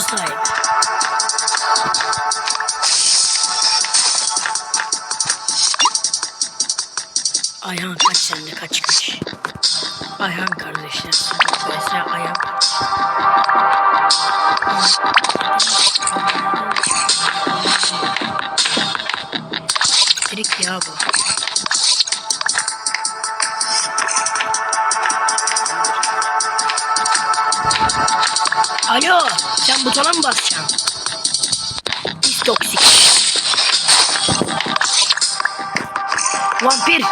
sağda sahip. Ayhan kaç sende kaç kaç. Ayhan kardeşler. Mesela Ayhan Trik sen butona mı basacaksın? Pis toksik. Vampir.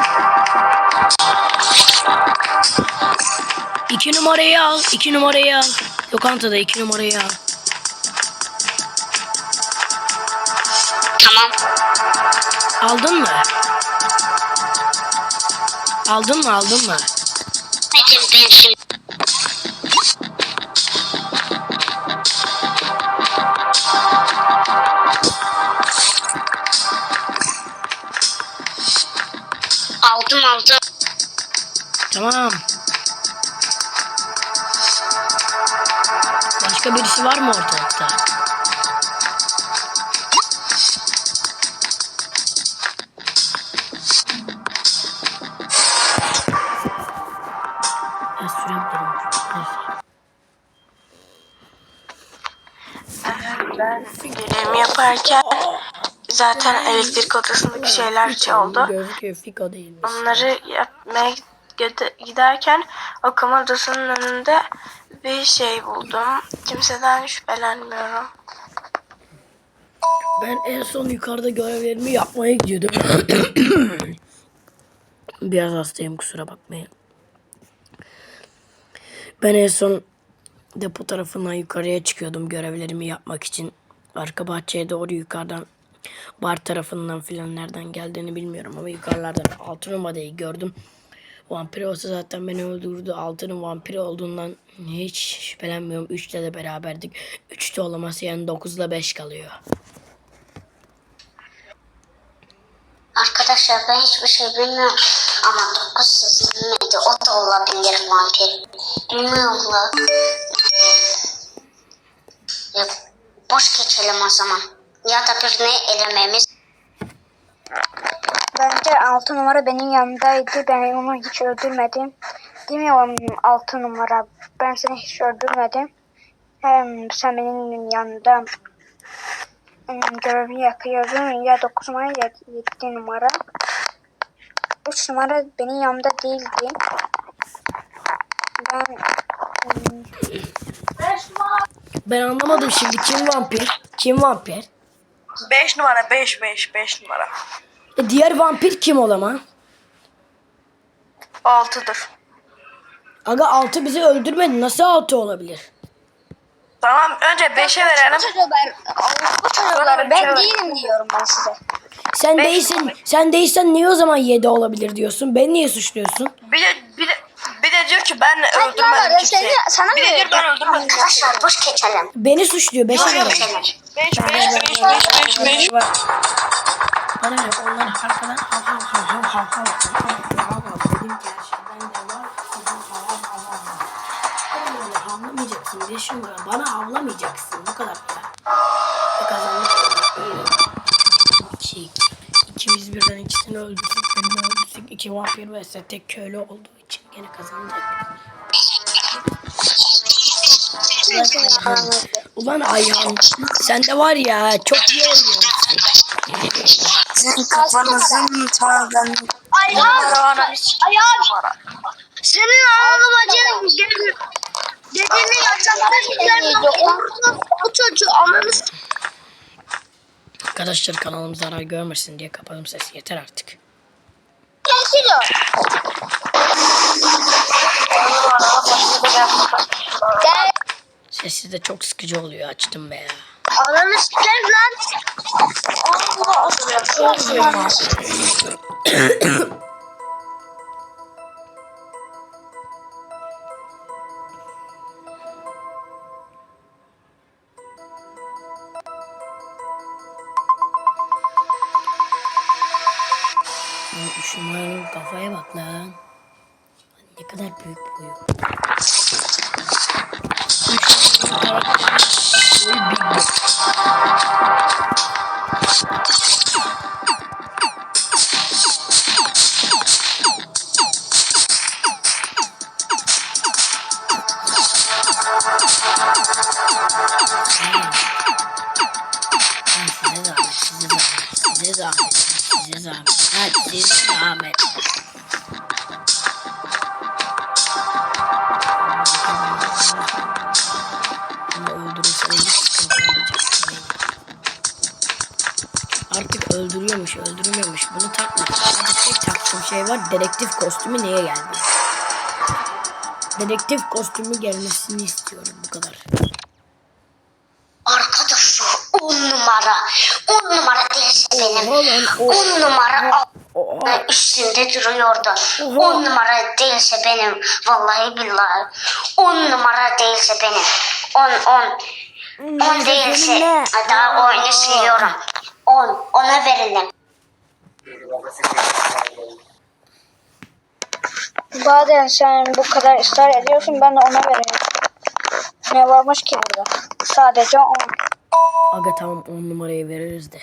İki numarayı al, iki numarayı al. Lokantada iki numarayı al. Tamam. Aldın mı? Aldın mı, aldın mı? Metin ben şimdi Tamam. Başka birisi var mı ortalıkta? Görevimi yaparken zaten elektrik odasındaki şeyler çaldı. Gözüküyor fiko değilmiş. Onları yapmaya giderken okuma odasının önünde bir şey buldum. Kimseden şüphelenmiyorum. Ben en son yukarıda görevlerimi yapmaya gidiyordum. Biraz hastayım kusura bakmayın. Ben en son depo tarafından yukarıya çıkıyordum görevlerimi yapmak için. Arka bahçeye doğru yukarıdan bar tarafından filan nereden geldiğini bilmiyorum ama yukarılardan altın numarayı gördüm. Vampir olsa zaten beni öldürdü. Altının vampiri olduğundan hiç şüphelenmiyorum. Üçte de beraberdik. Üçte olaması yani dokuzla beş kalıyor. Arkadaşlar ben hiçbir şey bilmiyorum. Ama dokuz ses bilmedi. O da olabilir vampir. Bilmiyorum la. Boş geçelim o zaman. Ya da birini elememiz. Bence 6 numara benim yanımdaydı. Ben onu hiç öldürmedim. Demiyorum 6 numara. Ben seni hiç öldürmedim. Hem sen benim yanımda em, görevi yapıyordun. Ya 9 numara ya 7 numara. 3 numara benim yanımda değildi. Ben em, Ben anlamadım şimdi kim vampir? Kim vampir? 5 numara 5 5 5 numara. E diğer vampir kim o zaman? 6'dır. Aga 6 bizi öldürmedi. Nasıl 6 olabilir? Tamam önce 5'e verelim. çocuklar, bu çocuklar ben değilim diyorum ben size. Sen Beş değilsin. numara. Sen değilsen niye o zaman 7 olabilir diyorsun? Beni niye suçluyorsun? Bir de bir de bir de diyor ki ben öldürmedim kimseyi. sana bir de diyor ben öldürmedim. Arkadaşlar boş geçelim. Beni suçluyor. 5 Boş numara. geçelim. 5 5 5 5 5 5. Bana ne? Onlar arkadan hav hav hav hav hav hav hav hav dedim ki her şeyden de var. Hav hav hav hav hav hav. Havlamayacaksın. 5 numara. Bana havlamayacaksın. Bu kadar ya. Ve kazandık. İki. İkimiz birden ikisini öldürdük. Birini öldürdük. İki vampir vs tek köylü için gene kazandık. Ulan Ayhan. Ayhan. Sen de var ya çok iyi oynuyorsun. Sizin kafanızın tağdan. Ayağım, ayağım. Senin ağzın bacın dediğini yapacaklar. Bu çocuğu ananı s- Arkadaşlar kanalım zarar görmesin diye kapadım sesi. Yeter artık. Gel. Sesi de çok sıkıcı oluyor. Açtım be ya. Ananı s**erim lan. Allah Üç öldürüyormuş, öldürmüyormuş. Bunu takma. Sadece tek taktığım şey var. Dedektif kostümü neye geldi? Dedektif kostümü gelmesini istiyorum bu kadar. Arkadaşlar on numara. On numara değilse benim. On numara Oha. üstünde duruyordu. Oha. On numara değilse benim. Vallahi billahi. On numara değilse benim. On on. On değilse daha oyunu siliyorum. On. Ona verelim. Madem sen bu kadar ısrar ediyorsun ben de ona veririm. Ne varmış ki burada? Sadece 10. Aga tamam 10 numarayı veririz de.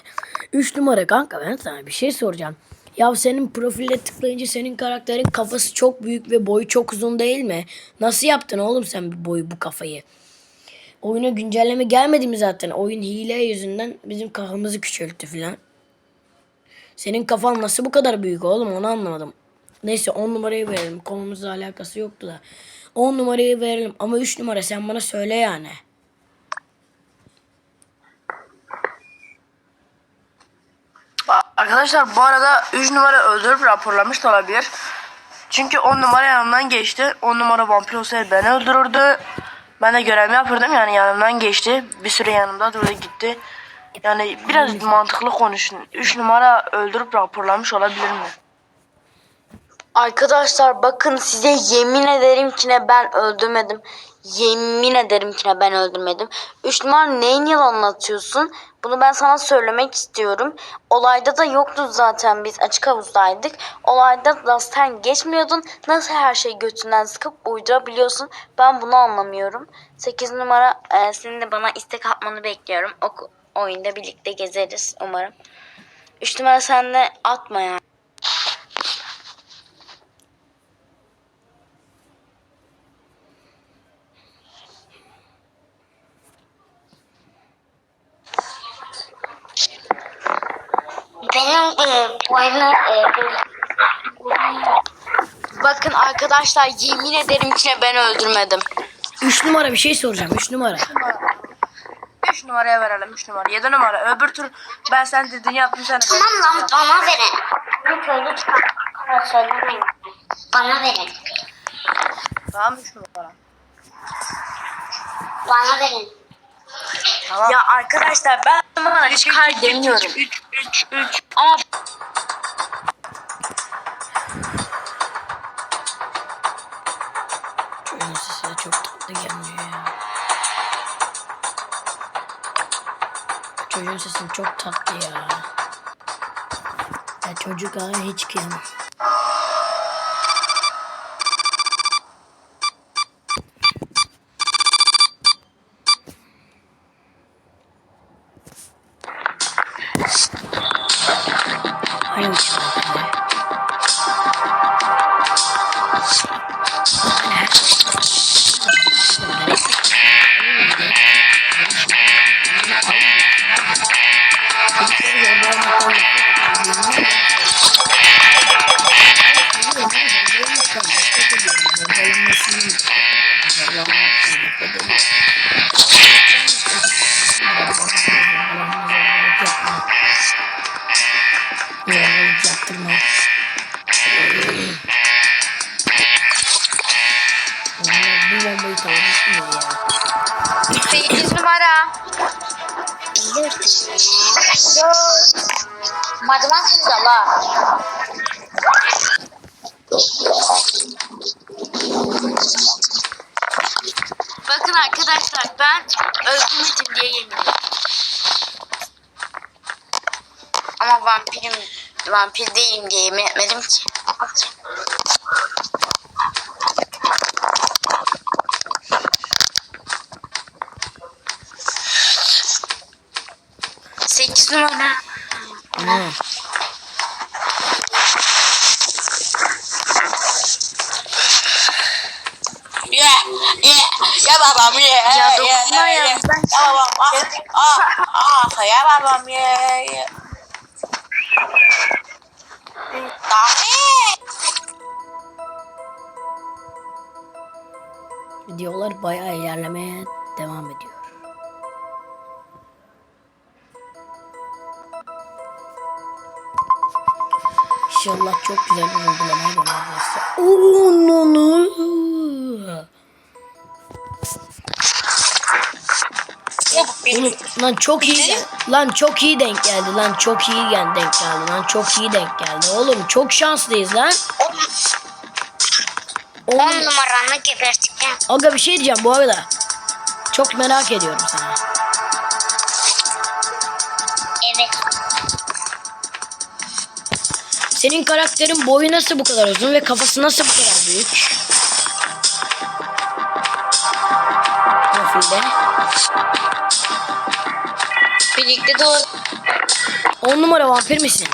3 numara kanka ben sana bir şey soracağım. Ya senin profile tıklayınca senin karakterin kafası çok büyük ve boyu çok uzun değil mi? Nasıl yaptın oğlum sen bu boyu bu kafayı? Oyuna güncelleme gelmedi mi zaten? Oyun hile yüzünden bizim kafamızı küçülttü filan. Senin kafan nasıl bu kadar büyük oğlum onu anlamadım. Neyse 10 numarayı verelim. Konumuzla alakası yoktu da. 10 numarayı verelim ama 3 numara sen bana söyle yani. Arkadaşlar bu arada 3 numara öldürüp raporlamış da olabilir. Çünkü 10 numara yanımdan geçti. 10 numara vampir olsaydı beni öldürürdü. Ben de görevimi yapırdım yani yanımdan geçti. Bir süre yanımda durdu gitti. Yani biraz mantıklı konuşun. 3 numara öldürüp raporlamış olabilir mi? Arkadaşlar bakın size yemin ederim ki ne ben öldürmedim. Yemin ederim ki ben öldürmedim. Üç numara neyin yalan atıyorsun? Bunu ben sana söylemek istiyorum. Olayda da yoktu zaten biz açık havuzdaydık. Olayda zaten geçmiyordun. Nasıl her şeyi götünden sıkıp uydurabiliyorsun? Ben bunu anlamıyorum. 8 numara e, senin de bana istek atmanı bekliyorum. O oyunda birlikte gezeriz umarım. 3 numara sen de atma yani. Benim e, boyumu e, Bakın arkadaşlar yemin ederim ki ben öldürmedim. 3 numara bir şey soracağım. 3 numara. 3 numaraya verelim 3 numara. 7 numara. Öbür tur ben sen dediğini yaptım sen Tamam lan bana verin. Lütfen lütfen. Söylemeyin. Bana verin. Tamam 3 numara. Bana verin. Tamam. Ya arkadaşlar ben bana çıkar demiyorum. 3 3 3. Ama Çocuğun sesi çok tatlı ya. Ya çocuk hiç kıyamam. Zala. Bakın arkadaşlar ben öldürmedim diye yemin ederim. Ama vampirim vampir değilim diye yemin etmedim ki. Sekiz numara. Hı. Babam ya. Ya dokunma ya, Ya ben ah ah ah ya babam ya. Dahi. Videolar bayağı ilerlemeye devam ediyor. İnşallah çok güzel bir uygulamaya dönerlerse. Onu. Oğlum, lan çok iyi lan çok iyi denk geldi lan çok iyi denk geldi lan çok iyi denk geldi oğlum çok şanslıyız lan. Oğlum, numaranı geberteceğim. aga bir şey diyeceğim bu arada. Çok merak ediyorum sana. Evet. Senin karakterin boyu nasıl bu kadar uzun ve kafası nasıl bu kadar büyük? Profilde. Birlikte doğru. 10 numara vampir misin?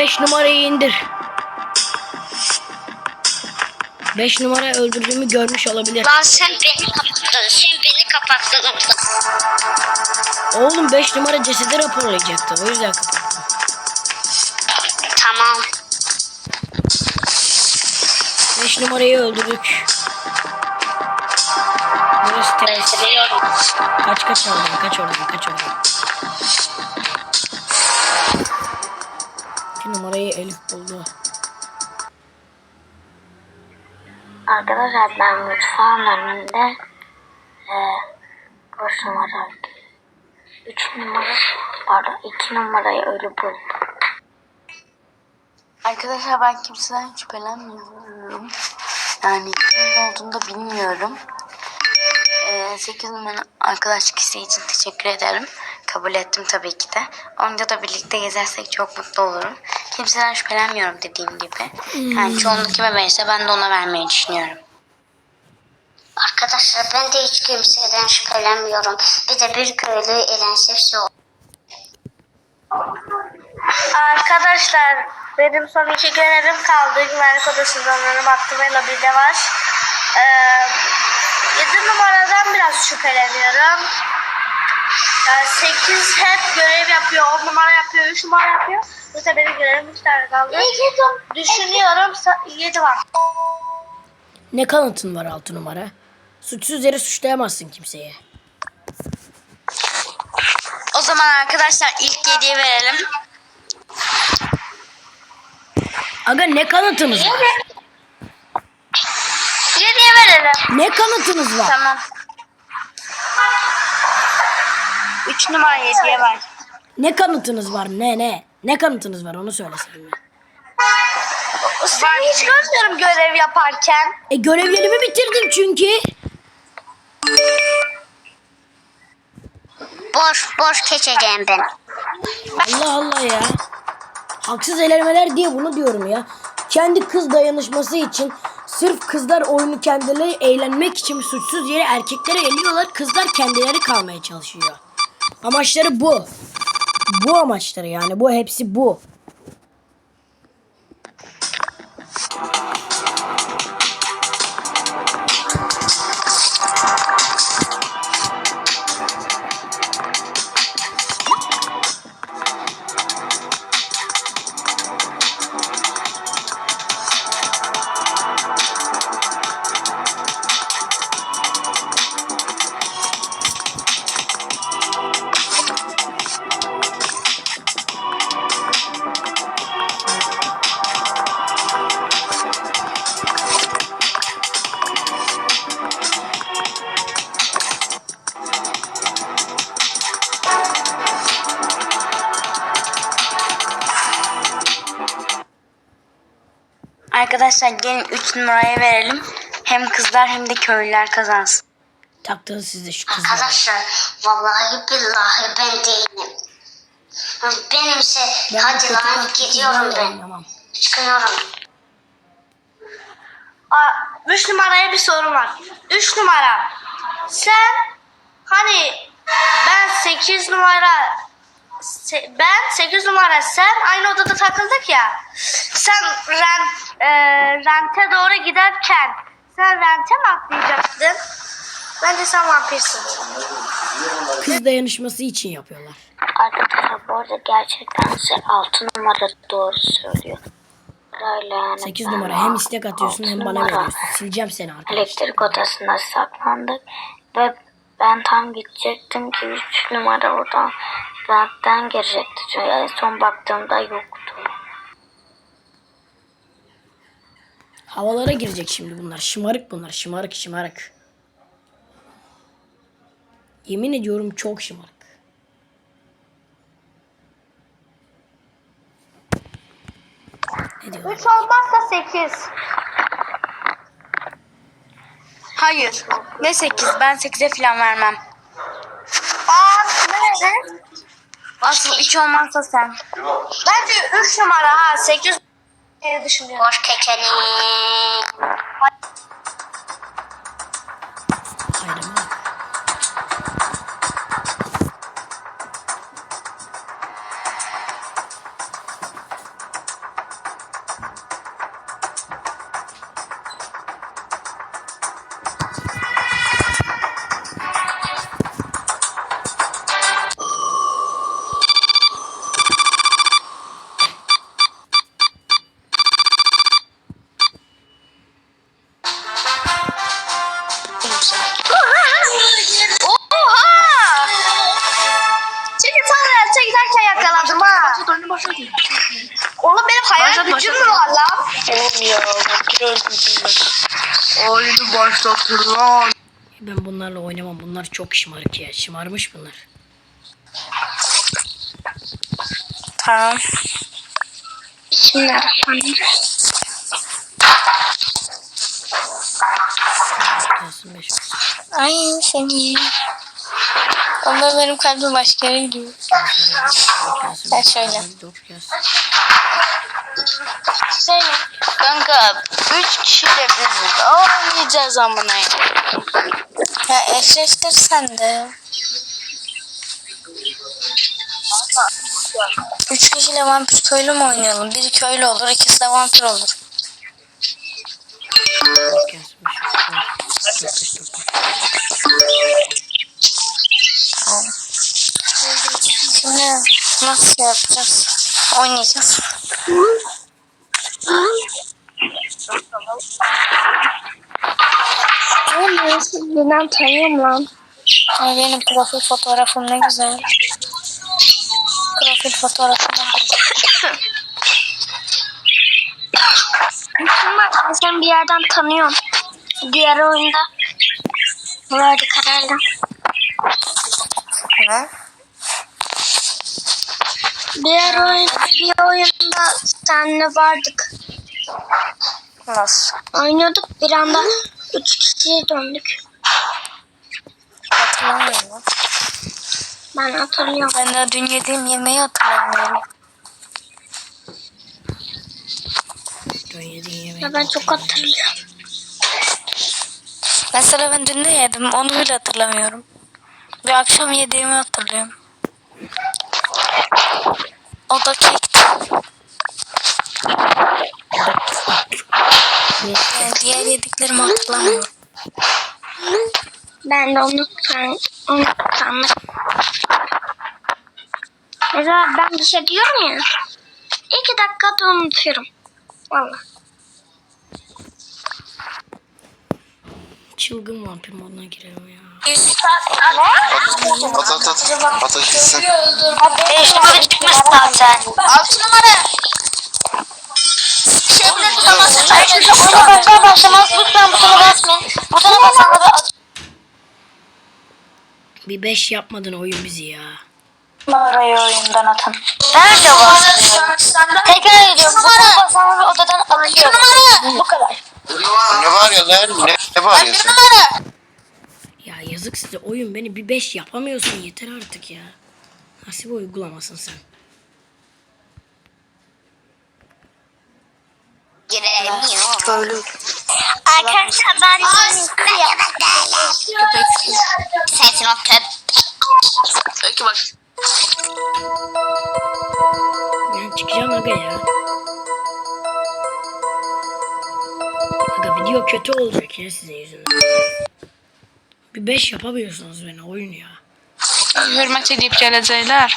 Beş numarayı indir. 5 numara öldürdüğümü görmüş olabilir. Lan sen beni kapattın. Sen beni kapattın orada. Oğlum 5 numara cesedi raporlayacaktı. O yüzden kapattım. Tamam. 5 numarayı öldürdük. Burası temiz. Kaç kaç oradan kaç Arkadaşlar ben mutfağın önünde e, kaç numara 3 numara pardon 2 numarayı ölü buldum. Arkadaşlar ben kimseden şüphelenmiyorum. Yani kimin olduğunu da bilmiyorum. E, 8 numara arkadaşlık isteği için teşekkür ederim. Kabul ettim tabii ki de. Onunla da birlikte gezersek çok mutlu olurum. Kimseden şüphelenmiyorum dediğim gibi. Yani çoğunluk kime verirse ben de ona vermeyi düşünüyorum. Arkadaşlar ben de hiç kimseden şüphelenmiyorum. Bir de bir köylü elensefsi oldu. Arkadaşlar benim son iki görevim kaldı. Güvenlik odasında onlara baktım ve lobide var. Ee, 7 numaradan biraz şüpheleniyorum. Yani 8 hep görev yapıyor. 10 numara yapıyor. 3 numara yapıyor. Bu sefer benim görevim 3 tane kaldı. Düşünüyorum 7 var. Ne kanıtın var 6 numara? Suçsuz yere suçlayamazsın kimseye. O zaman arkadaşlar ilk yediye verelim. Aga ne kanıtınız var? 7'ye verelim. Ne kanıtınız var? Tamam. 3 numara 7'ye ver. Ne kanıtınız var? Ne ne? Ne kanıtınız var onu söylesin mi? Seni hiç görmüyorum görev yaparken. E görevlerimi bitirdim çünkü. Boş boş geçeceğim ben. Allah Allah ya. Haksız elemeler diye bunu diyorum ya. Kendi kız dayanışması için sırf kızlar oyunu kendileri eğlenmek için suçsuz yere erkeklere eliyorlar. Kızlar kendileri kalmaya çalışıyor. Amaçları bu. Bu amaçları yani. Bu hepsi bu. Arkadaşlar gelin 3 numaraya verelim. Hem kızlar hem de köylüler kazansın. Taktınız siz de şu kızları. Arkadaşlar vallahi billahi ben değilim. Benimse Ben hadi lan gidiyorum ben. Çıkıyorum. Aa, 3 numaraya bir sorum var. 3 numara. Sen hani ben 8 numara ben 8 numara sen aynı odada takıldık ya. Sen rent, e, rente doğru giderken sen rente mi atlayacaktın? Bence sen vampirsin. Kız dayanışması için yapıyorlar. Arkadaşlar bu arada gerçekten 6 numara doğru söylüyor. Öyle yani. 8 numara hem istek atıyorsun hem bana veriyorsun. Sileceğim seni arkadaşlar. Elektrik odasına saklandık ve ben tam gidecektim ki 3 numara oradan benden girecekti. Çünkü en son baktığımda yoktu. Havalara girecek şimdi bunlar. Şımarık bunlar. Şımarık şımarık. Yemin ediyorum çok şımarık. Ne diyorlar? 3 olmazsa 8. Hayır. Ne 8? Ben 8'e falan vermem. Aa, ne? Asıl 3 olmazsa sen. Bence 3 numara ha 8 diye düşünüyorum. Boş keçeni. Ha. Oğlum benim hayal gücüm mü var lan? Oğlum ya vampir öldürdüm ben. Oyunu başlatır lan. Ben bunlarla oynamam. Bunlar çok şımarık ya. Şımarmış bunlar. Tamam. Beş. Ay seni. Ama benim kalbim başka yere gidiyor. Gelsin. Ben şöyle. Dur gelsin. Sen kanka 3 kişiyle biz oynayacağız amına. Ya eşleştir sen de. Üç kişiyle vampir köylü mü oynayalım? Biri köylü olur, ikisi de vampir olur. Şimdi nasıl yapacağız? Oynayacağız. Bilmem tanıyorum lan. Ay benim profil fotoğrafım ne güzel. Profil fotoğrafım Ama sen bir yerden tanıyorum. Diğer oyunda vardı kararlı. ne? Diğer oyun, bir oyunda seninle vardık. Nasıl? Oynuyorduk bir anda üç kişiye döndük. Hatırlamıyorum. Ben hatırlıyorum. Ben de dün yediğim yemeği hatırlamıyorum. Dön yediğin yemeği. Ya ben çok hatırlıyorum. Mesela ben dün ne yedim onu bile hatırlamıyorum. Bir akşam yediğimi hatırlıyorum. O da kekti. Yani diğer yediklerimi hatırlamıyorum. Ben de onu tanıdım. Mesela ben bir şey diyorum ya. iki dakikada unutuyorum. Valla. Çılgın vampir moduna girelim ya. At at at. At at gitsin. Beş numara çıkmış zaten. Altı numara. Şey bile tutamazsın. Ona başlar başlamaz lütfen butona basmayın. Butona basanları at. Bir 5 yapmadın oyun bizi ya. numarayı oyundan atın. Nerede var? Tekrar ediyorum. Butona basanları odadan atıyorum. numara. lan? Ne, ne bağırıyorsun? Ya yazık size oyun beni bir 5 yapamıyorsun yeter artık ya. Nasıl bir uygulamasın sen? Giremiyorum. Arkadaşlar ben Sensin o köp. Peki bak. Ben çıkacağım aga ya. Aga video kötü olacak ya size yüzünden. Bir 5 yapamıyorsunuz beni oyun ya. Hürmet edip geləcəklər.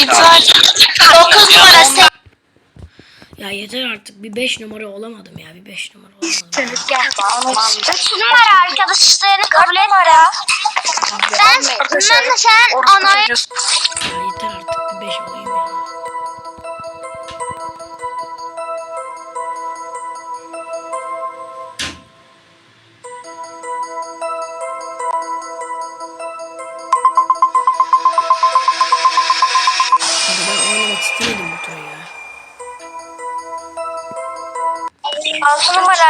İcra 9 numarası. Ya yeter artık bir 5 numara olamadım ya bir 5 numara olamadım. 3 numara arkadaşlarını kabul etmiyor. Ben, ben sen anayı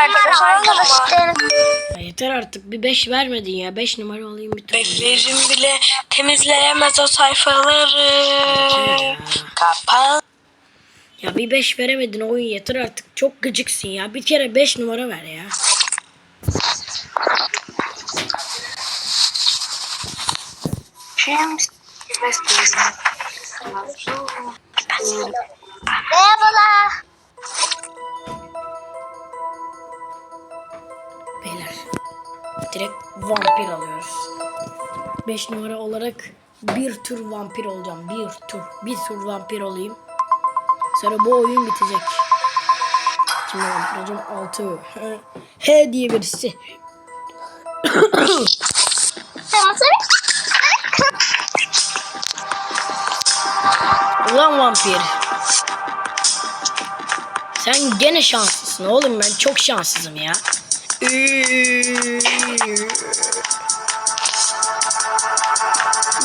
6 numara arkadaşlarını Ya yeter artık bir 5 vermedin ya 5 numara olayım bir turu. Beklerim bile temizleyemez o sayfaları. Kapan. Ya bir 5 veremedin oyun yeter artık. Çok gıcıksın ya. Bir kere 5 numara ver ya. Merhabalar. Direkt vampir alıyoruz. 5 numara olarak bir tur vampir olacağım. Bir tur. Bir tur vampir olayım. Sonra bu oyun bitecek. Şimdi vampir olacağım 6. He diye birisi. Ulan vampir. Sen gene şanslısın oğlum ben çok şanssızım ya.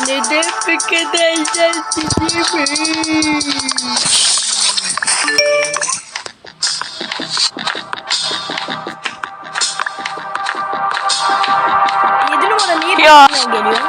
Neden bu kadar şanssızım? Yedi numara niye geliyor?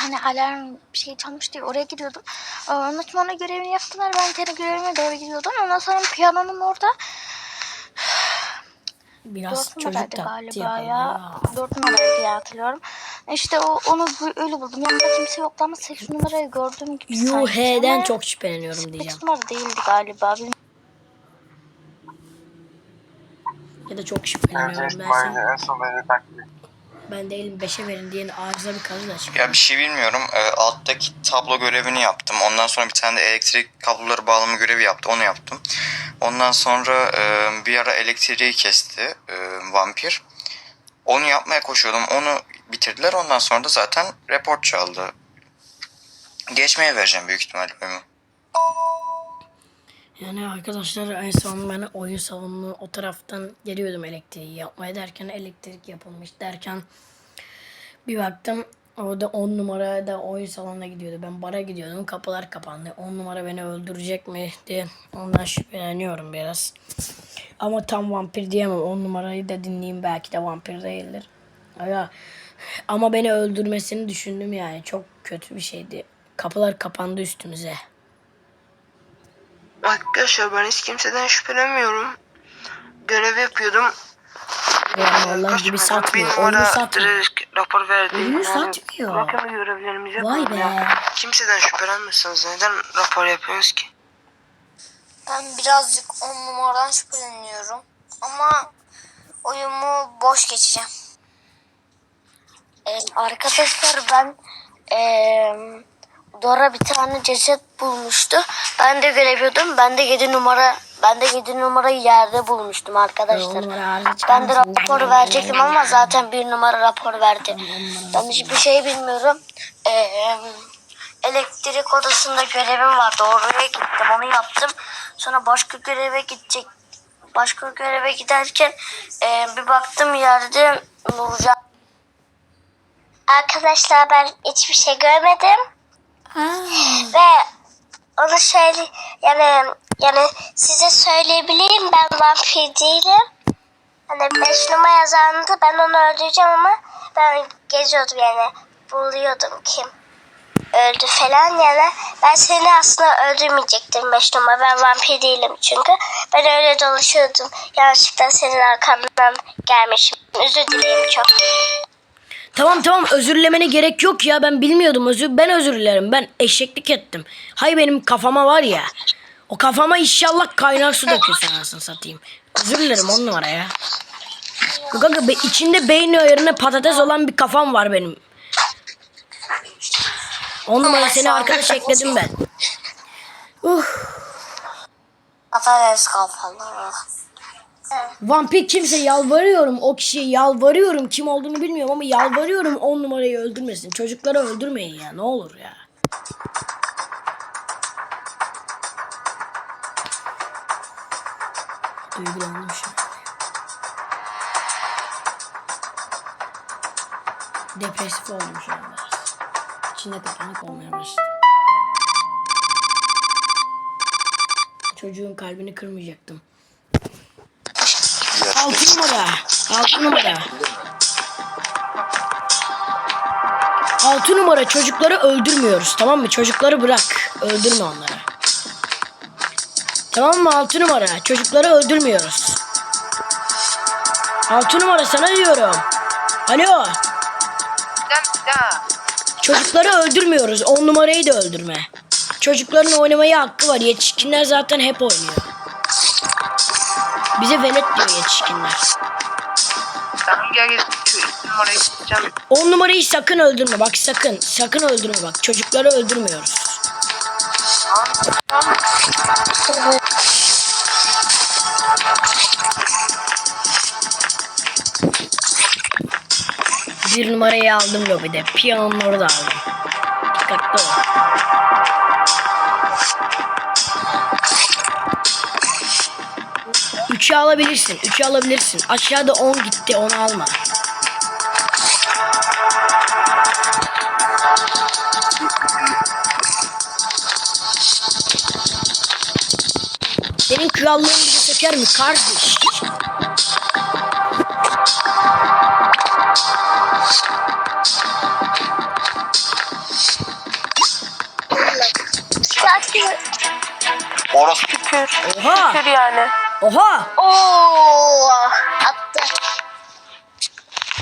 Hani alarm bir şey çalmış diye oraya gidiyordum. Ondan sonra ona görevini yaptılar. Ben kendi görevime doğru gidiyordum. Ondan sonra piyanonun orada Biraz dört çocuk galiba ya. ya. Dört numaraydı diye hatırlıyorum. İşte o onu öyle buldum. Yanında kimse yoktu ama sekiz numarayı gördüm gibi sanki. UH'den ama çok şüpheleniyorum diyeceğim. Sekiz numara değildi galiba. Bilmiyorum. Ya da çok şüpheleniyorum ben en son beni taklit Ben değilim 5'e verin diyen arıza bir kalı da çıkıyor. Ya bir şey bilmiyorum. Ee, alttaki tablo görevini yaptım. Ondan sonra bir tane de elektrik kabloları bağlama görevi yaptı. Onu yaptım. Ondan sonra e, bir ara elektriği kesti e, vampir. Onu yapmaya koşuyordum. Onu bitirdiler. Ondan sonra da zaten report çaldı. Geçmeye vereceğim büyük ihtimalle. Yani arkadaşlar en son ben oyun salonunu o taraftan geliyordum elektriği yapmaya derken elektrik yapılmış derken bir baktım orada 10 numara da oyun salonuna gidiyordu. Ben bara gidiyordum kapılar kapandı. 10 numara beni öldürecek mi diye ondan şüpheleniyorum biraz. Ama tam vampir diyemem. 10 numarayı da dinleyeyim belki de vampir değildir. Ama, ama beni öldürmesini düşündüm yani. Çok kötü bir şeydi. Kapılar kapandı üstümüze. Arkadaşlar ben hiç kimseden şüphelenmiyorum. Görev yapıyordum. Yani Allah gibi satmıyor. Numara satmıyor. rapor verdi. Oyunu satmıyor. Bakın görevlerimizi Vay be. Kimseden şüphelenmiyorsanız neden rapor yapıyorsunuz ki? Ben birazcık 10 numaradan şüpheleniyorum. Ama oyumu boş geçeceğim. Ee, arkadaşlar ben eee Dora bir tane ceset bulmuştu. Ben de göreviyordum. Ben de 7 numara ben de 7 numarayı yerde bulmuştum arkadaşlar. Ben de raporu verecektim ama zaten bir numara rapor verdi. Ben hiçbir şey bilmiyorum. Ee, elektrik odasında görevim vardı. Oraya gittim onu yaptım. Sonra başka göreve gidecek başka göreve giderken e, bir baktım yerde Nurcan. Arkadaşlar ben hiçbir şey görmedim. Ve onu söyle yani yani size söyleyebileyim ben vampir değilim. Hani 5 numara yazandı ben onu öldüreceğim ama ben geziyordum yani buluyordum kim öldü falan yani ben seni aslında öldürmeyecektim 5 numara ben vampir değilim çünkü ben öyle dolaşıyordum yanlışlıkla senin arkandan gelmişim özür çok. Tamam tamam özürlemene gerek yok ya ben bilmiyordum özür ben özür dilerim ben eşeklik ettim. Hay benim kafama var ya o kafama inşallah kaynar su dökülsün anasını satayım. Özür dilerim on numara ya. Kanka be, içinde beyin yerine patates olan bir kafam var benim. On numara seni arkadaş ekledim ben. Uh, Patates kafalı. Vampir kimse yalvarıyorum o kişiye yalvarıyorum kim olduğunu bilmiyorum ama yalvarıyorum on numarayı öldürmesin. Çocukları öldürmeyin ya ne olur ya. Duygulandım şu an. Depresif oldum şu anda. İçinde kapanık olmaya başladım. Çocuğun kalbini kırmayacaktım. Altı numara. Altı numara. Altı numara çocukları öldürmüyoruz tamam mı? Çocukları bırak. Öldürme onları. Tamam mı altı numara? Çocukları öldürmüyoruz. Altı numara sana diyorum. Alo. Çocukları öldürmüyoruz. On numarayı da öldürme. Çocukların oynamaya hakkı var. Yetişkinler zaten hep oynuyor. Bize velet diyor yetişkinler. Tamam gel gel. Numarayı gideceğim. On numarayı sakın öldürme. Bak sakın. Sakın öldürme bak. Çocukları öldürmüyoruz. Bir numarayı aldım lobide. Piyanonları da aldım. Dikkatli ol. Üçü alabilirsin. Üçü alabilirsin. Aşağıda 10 gitti. Onu alma. Senin krallığın bizi söker mi kardeş? Orası Şükür. Oha! Yani. Oha! Oo,